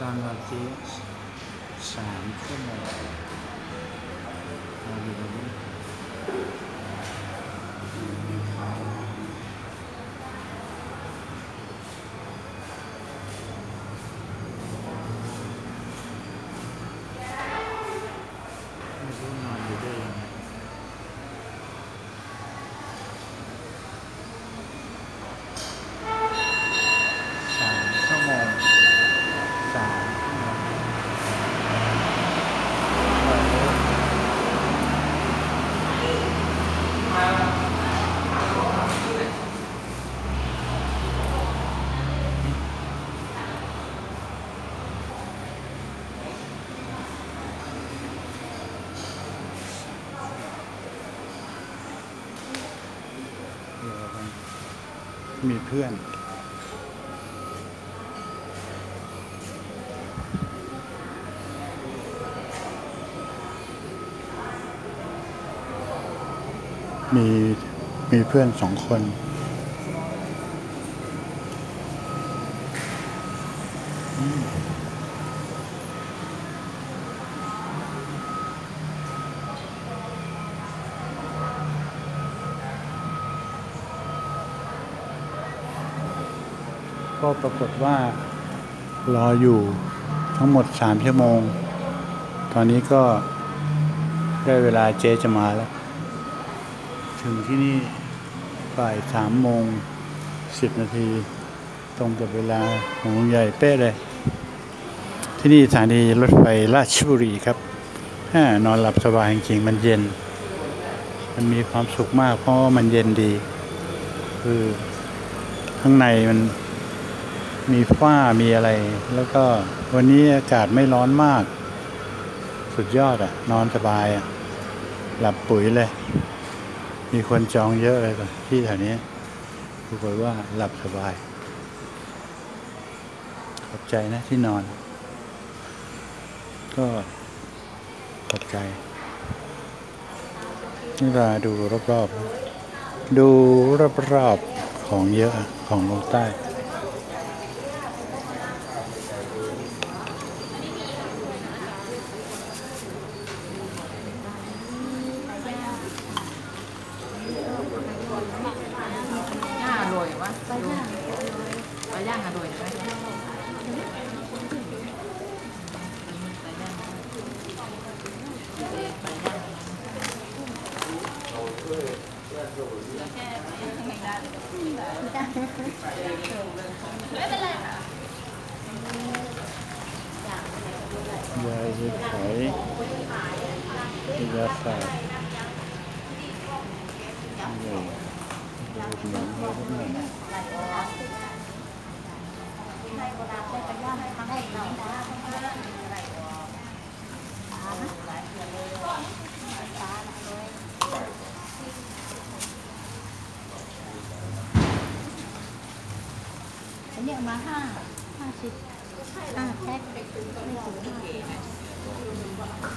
ดอนวาเจ๊สามชั่วโมงเราดูตรงนี้ไม่รู้นอนอยู่ได้ยังไงสามชั่วโมงสามชั่วโมงวันนี้เดี๋ยวมัน มีเพื่อน มีมีเพื่อนสองคน ก็ปรากฏว่ารออยู่ทั้งหมดสามชั่วโมง ตอนนี้ก็ได้เวลาเจ๊จะมาแล้ว ถึงที่นี่บ่ายสามโมงสิบนาที ตรงกับเวลาของลุงใหญ่เป๊ะเลย ที่นี่สถานีรถไฟราชบุรีครับนอนหลับสบายจริงมันเย็น มันมีความสุขมากเพราะว่ามันเย็นดี คือข้างในมัน มีฝ้ามีอะไร แล้วก็วันนี้อากาศไม่ร้อนมาก สุดยอดอะนอนสบายอะหลับปุ๋ยเลย มีคนจองเยอะเลยป่ะที่แถวนี้ปรากฏว่าหลับสบาย ขอบใจนะที่นอน ก็ขอบใจนี่เราดูรอบๆ ดูรอบๆ ของเยอะของลงใต้ ยาเย็บไขยาศาสตร์ใหญ่ดูหนังให้พวกนั้น อันนี้ เอามาห้าห้าสิบห้าแพ็คไม่ถึงห้ายายกายะกายศาสตร์เท่าไหร่ยายบาทค่ะ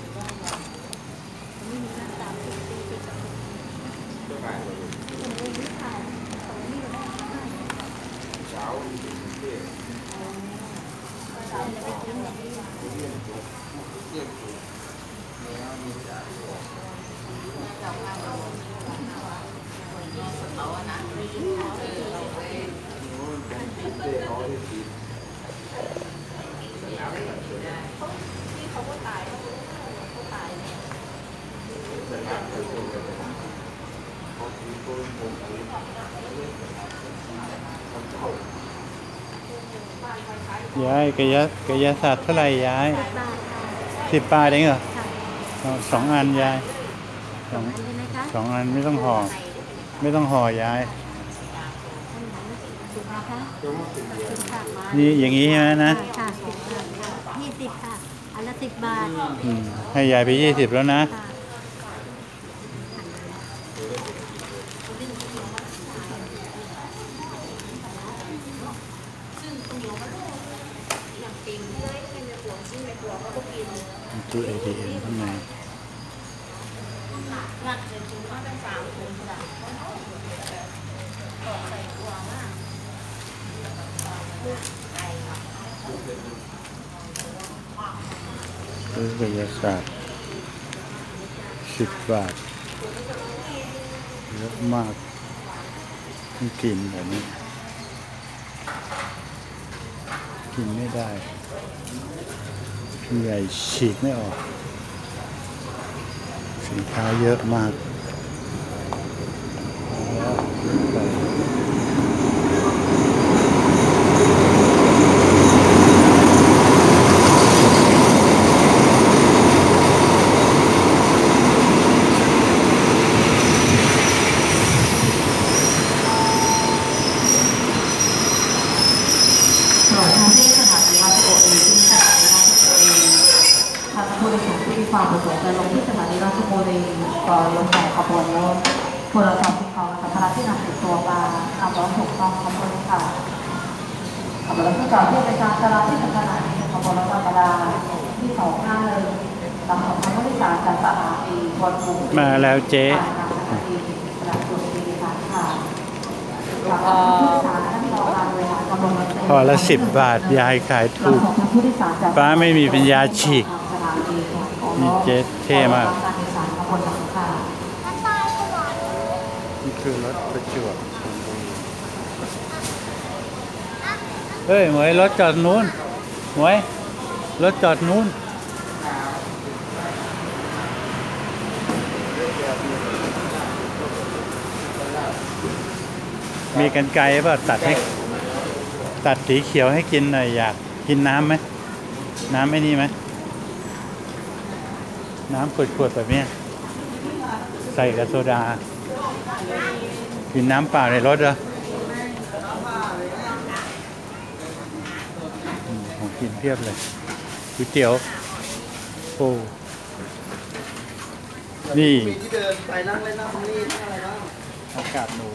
สิบบาทเองเหรอค่ะเอา สองอันยายสองอันนี้ไหมคะสองอันไม่ต้องห่อ ไม่ต้องห่อยาย อันไหนถูกนะ คะถูกค่ะนี่อย่างนี้ใช่ไหมนะค่ะสิบบาทค่ะยี่สิบค่ะอันละสิบบาทอืมให้ยายไปยี่สิบแล้วนะ ค่ะ ตู้ ATM ข้างใน เซื้อกาศาสตร์สิบบาทเยอะมากไม่กินแบบนี้กินไม่ได้ใหญ่ฉีกไม่ออก สินค้าเยอะมากแล้วไป โปรดท่านที่สถานีราชโอเอที่สถานีราชโอเอทางผู้โดยสารที่มีความประสงค์จะลงที่สถานีราชโอเอต่อลงแต่ขบวนรถโทรศัพท์ที่เขา สัมภาระที่นำติดตัวมาทำแล้วถูกต้องขบวนค่ะขบวนรถที่จอดที่ประชาชนที่สถานีขบวนรถธรรมดาที่สองห้าเลยลำของท่านผู้โดยสารจากสถานีบนภูมาแล้วเจ๊ผ่านทางสถานีสระบุรีค่ะค่ะขอบคุณผู้โดยสารท่านรอการเวลากำลังรถเต็มพอละสิบบาทยายขายถูกป้าไม่มีปัญญาฉีกนี่เจ๊เท่มาก นี่คือรถประจวบเฮ้ยหมวยรถจอดนู้นหมวยรถจอดนู้นมีกันไกลป่ะตัดให้ตัดสีเขียวให้กินหน่อยอยากกินน้ำไหมน้ำไม่นี่ไหมน้ำขวดๆแบบนี้ใส่กับโซดา กินน้ำเปล่าในรถเหรออืมของกินเพียบเลยก๋วยเตี๋ยวโอ้นี่มีที่เดินไปนั่งเล่นนั่งนี่นั่งอะไรบ้างอากาศหนู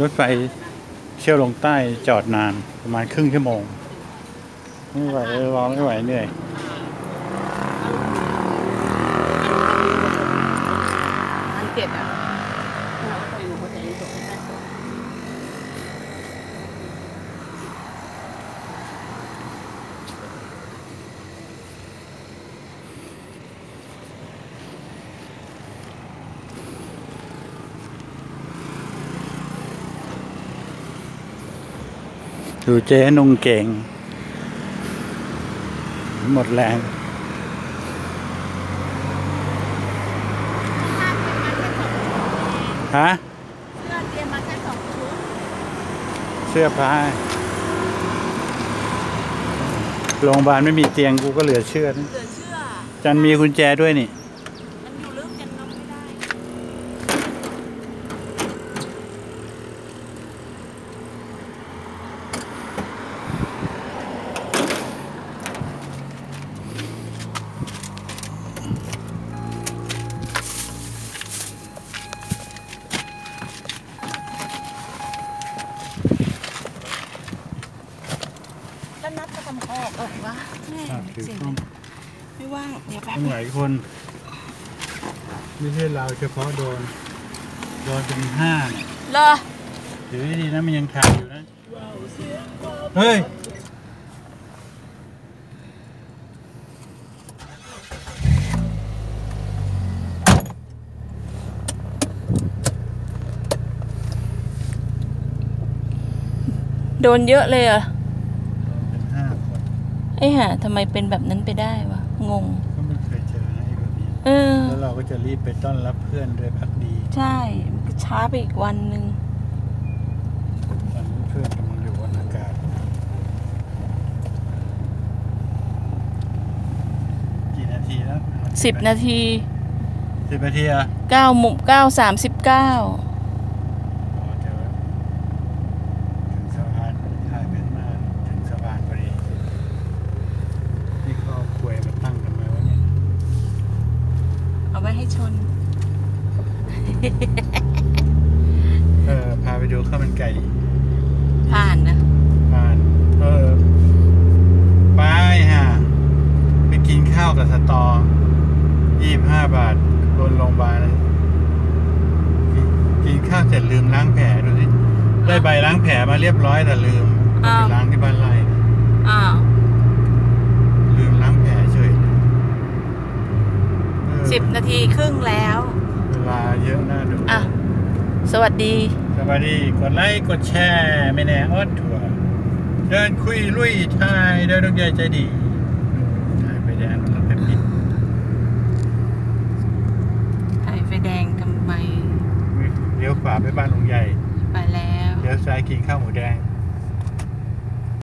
รถไฟเชี่ยวลงใต้จอดนานประมาณครึ่งชั่วโมง ไม่ไหวร้องไม่ไหวเหนื่อยอันเจ็ดอะดูเจ๊นุ่งเก่งหมดแรงฮะเสื้อเตรียมมาแค่สองชุดเสื้อผ้าโรงพยาบาลไม่มีเตียงกูก็เหลือเชื่อนะเหลือเชื่อจันมีกุญแจด้วยนี่มัน นัดจะทำออกเหรอวะแม่อะถือเสียงกล้องไม่ว่างเดี๋ยวแป๊บต้องหลายคน ไม่ใช่เราเฉพาะโดน โดนเป็นห้าเนี่ยเลอถือให้ดีนะมันยังถ่ายอยู่นะ เฮ้ย โดนเยอะเลยเหรอะเป็นห้าคนไอ้ห่าทำไมเป็นแบบนั้นไปได้วะ งง ก็ไม่เคยเจอนะไอ้แบบนี้เออ แล้วเราก็จะรีบไปต้อนรับเพื่อนด้วยพักดีใช่มันก็ช้าไปอีกวันหนึ่งตอนนี้เพื่อนกำลังอยู่บนอากาศกี่นาทีแล้วสิบนาทีสิบนาทีอะเก้ามุมเก้าสามสิบเก้า โอ้เจอถึงสะพานถ่ายเป็นมาถึงสะพานพอดีนี่ก็ควยมาตั้งทำไมวะเนี่ย เอาไว้ให้ชน เออพาไปดูข้าวมันไก่ ผ่านนะผ่าน เออ ไปฮะ ไปกินข้าวกับสตอยี่ห้าบาทบนโรงพยาบาลแต่ลืมล้างแผลดูสิได้ใบล้างแผลมาเรียบร้อยแต่ลืมเอาไปล้างที่บ้านไร่อ้าวลืมล้างแผลเฉยเลยเออสิบนาทีครึ่งแล้วเว ลาเยอะน่าดูอะ สวัสดี สวัสดี กดไลค์ กดแชร์ ไม่แน่ออดทัวร์เดินคุยลุยทายเดินดวงใหญ่ใจดีถ่ายไปแดงแล้วไปปิดไข่ไฟแดงทำไม เลี้ยวขวาไปบ้านลุงใหญ่ ไปแล้ว เลี้ยวซ้ายกินข้าวหมูแดง